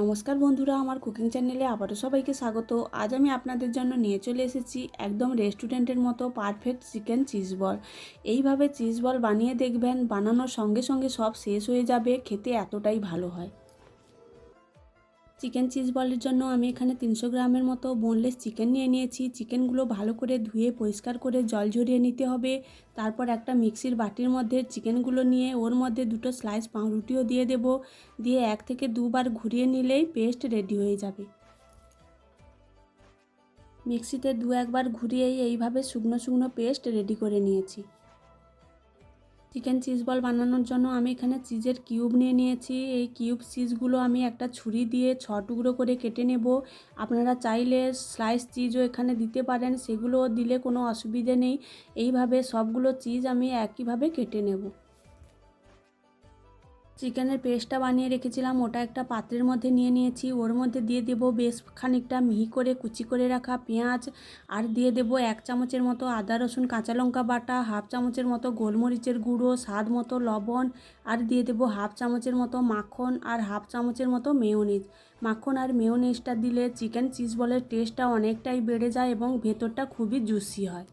নমস্কার বন্ধুরা, আমার কুকিং চ্যানেলে আবারও সবাইকে স্বাগত। আজ আমি আপনাদের জন্য নিয়ে চলে এসেছি একদম রেস্টুরেন্টের মতো পারফেক্ট চিকেন চিজ বল এইভাবে চিজ বল বানিয়ে দেখবেন, বানানোর সঙ্গে সঙ্গে সব শেষ হয়ে যাবে, খেতে এতটাই ভালো হয়। চিকেন চিজ বলের জন্য আমি এখানে তিনশো গ্রামের মতো বোনলেস চিকেন নিয়ে নিয়েছি। চিকেনগুলো ভালো করে ধুয়ে, পরিষ্কার করে জল ঝরিয়ে নিতে হবে। তারপর একটা মিক্সির বাটির মধ্যে চিকেনগুলো নিয়ে ওর মধ্যে দুটো স্লাইস পাউরুটিও দিয়ে দেব। দিয়ে এক থেকে দুবার ঘুরিয়ে নিলেই পেস্ট রেডি হয়ে যাবে। মিক্সিতে দু একবার ঘুরিয়েই এইভাবে শুকনো শুকনো পেস্ট রেডি করে নিয়েছি। চিকেন চিজ বল বানানোর জন্য আমি এখানে চিজের কিউব নিয়ে নিয়েছি। এই কিউব চিজগুলো আমি একটা ছুরি দিয়ে ছ টুকরো করে কেটে নেব। আপনারা চাইলে স্লাইস চিজও এখানে দিতে পারেন সেগুলো দিলে কোনো অসুবিধে নেই। এইভাবে সবগুলো চিজ আমি একইভাবে কেটে নেব। চিকেনের পেস্টটা বানিয়ে রেখেছিলাম। ওটা একটা পাত্রের মধ্যে নিয়ে নিয়েছি। ওর মধ্যে দিয়ে দেব বেশ খানিকটা মিহি করে কুচি করে রাখা পেঁয়াজ আর দিয়ে দেব এক চামচের মতো আদা, রসুন, কাঁচা লঙ্কা বাটা, হাফ চামচের মতো গোলমরিচের গুঁড়ো, স্বাদ মতো লবণ আর দিয়ে দেব হাফ চামচের মতো মাখন আর হাফ চামচের মতো মেয়োনিজ। মাখন আর মেয়োনিজটা দিলে চিকেন চিজ বলের টেস্টটা অনেকটাই বেড়ে যায় এবং ভেতরটা খুবই জুসি হয়।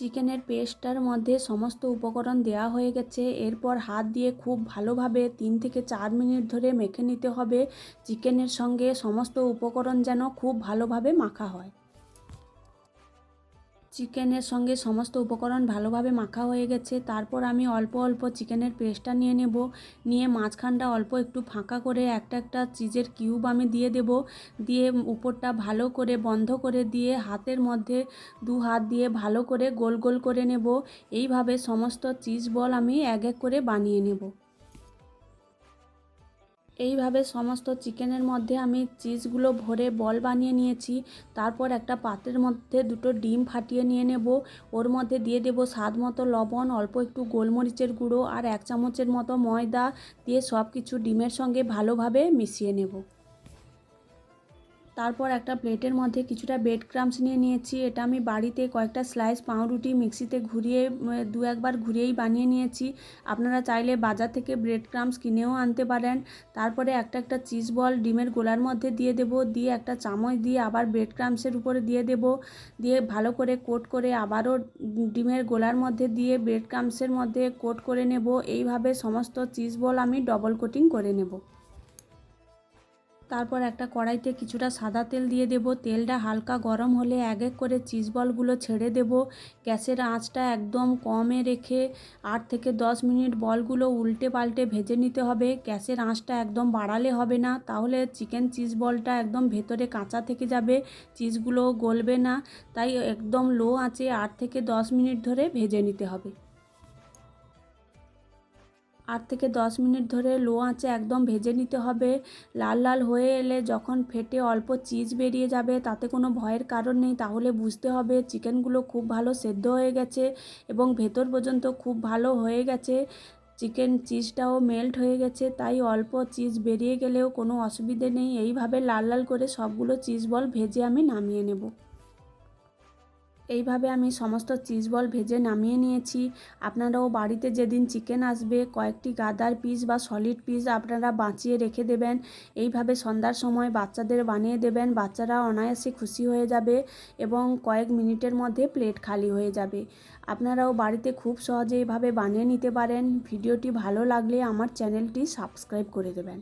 চিকেনের পেস্টটার মধ্যে সমস্ত উপকরণ দেওয়া হয়ে গেছে। এরপর হাত দিয়ে খুব ভালোভাবে তিন থেকে চার মিনিট ধরে মেখে নিতে হবে। চিকেনের সঙ্গে সমস্ত উপকরণ যেন খুব ভালোভাবে মাখা হয়। চিকেনের সঙ্গে সমস্ত উপকরণ ভালোভাবে মাখা হয়ে গেছে। তারপর আমি অল্প অল্প চিকেনের পেস্টটা নিয়ে নেব। নিয়ে মাঝখানটা অল্প একটু ফাঁকা করে একটা একটা চিজের কিউব আমি দিয়ে দেব। দিয়ে উপরটা ভালো করে বন্ধ করে দিয়ে হাতের মধ্যে দু হাত দিয়ে ভালো করে গোল গোল করে নেব। এইভাবে সমস্ত চিজ বল আমি এক এক করে বানিয়ে নেব। এইভাবে সমস্ত চিকেনের মধ্যে আমি চিজগুলো ভরে বল বানিয়ে নিয়েছি। তারপর একটা পাত্রের মধ্যে দুটো ডিম ফাটিয়ে নিয়ে নেব। ওর মধ্যে দিয়ে দেব স্বাদ মতো লবণ, অল্প একটু গোলমরিচের গুঁড়ো আর এক চামচের মতো ময়দা দিয়ে সব কিছু ডিমের সঙ্গে ভালোভাবে মিশিয়ে নেব। তারপর একটা প্লেটের মধ্যে কিছুটা ব্রেড ক্রামস নিয়ে নিয়েছি। এটা আমি বাড়িতে কয়েকটা স্লাইস পাউরুটি মিক্সিতে ঘুরিয়ে দু একবার ঘুরিয়েই বানিয়ে নিয়েছি। আপনারা চাইলে বাজার থেকে ব্রেড ক্রামস কিনেও আনতে পারেন। তারপরে একটা একটা চিজ বল ডিমের গোলার মধ্যে দিয়ে দেব। দিয়ে একটা চামচ দিয়ে আবার ব্রেড ক্রামসের উপরে দিয়ে দেব। দিয়ে ভালো করে কোট করে আবারও ডিমের গোলার মধ্যে দিয়ে ব্রেড ক্রামসের মধ্যে কোট করে নেব। এইভাবে সমস্ত চিজ বল আমি ডবল কোটিং করে নেব। তারপর একটা কড়াইতে কিছুটা সাদা তেল দিয়ে দেব। তেলটা হালকা গরম হলে এক এক করে চিজ বলগুলো ছেড়ে দেব। গ্যাসের আঁচটা একদম কমে রেখে আট থেকে দশ মিনিট বলগুলো উল্টে পাল্টে ভেজে নিতে হবে। গ্যাসের আঁচটা একদম বাড়ালে হবে না, তাহলে চিকেন চিজ বলটা একদম ভেতরে কাঁচা থেকে যাবে চিজগুলো গলবে না। তাই একদম লো আঁচে আট থেকে দশ মিনিট ধরে ভেজে নিতে হবে। আট থেকে দশ মিনিট ধরে লো আঁচে একদম ভেজে নিতে হবে। লাল লাল হয়ে এলে যখন ফেটে অল্প চিজ বেরিয়ে যাবে, তাতে কোনো ভয়ের কারণ নেই। তাহলে বুঝতে হবে চিকেনগুলো খুব ভালো সেদ্ধ হয়ে গেছে এবং ভেতর পর্যন্ত খুব ভালো হয়ে গেছে। চিকেন চিজটাও মেল্ট হয়ে গেছে, তাই অল্প চিজ বেরিয়ে গেলেও কোনো অসুবিধে নেই। এইভাবে লাল লাল করে সবগুলো চিজ বল ভেজে আমি নামিয়ে নেব। এইভাবে আমি সমস্ত চিজ বল ভেজে নামিয়ে নিয়েছি। আপনারাও বাড়িতে যেদিন চিকেন আসবে, কয়েকটি গাদার পিস বা সলিড পিস আপনারা বাঁচিয়ে রেখে দেবেন। এইভাবে সন্ধ্যার সময় বাচ্চাদের বানিয়ে দেবেন। বাচ্চারা অনায়াসে খুশি হয়ে যাবে এবং কয়েক মিনিটের মধ্যে প্লেট খালি হয়ে যাবে। আপনারাও বাড়িতে খুব সহজে এইভাবে বানিয়ে নিতে পারেন। ভিডিওটি ভালো লাগলে আমার চ্যানেলটি সাবস্ক্রাইব করে দেবেন।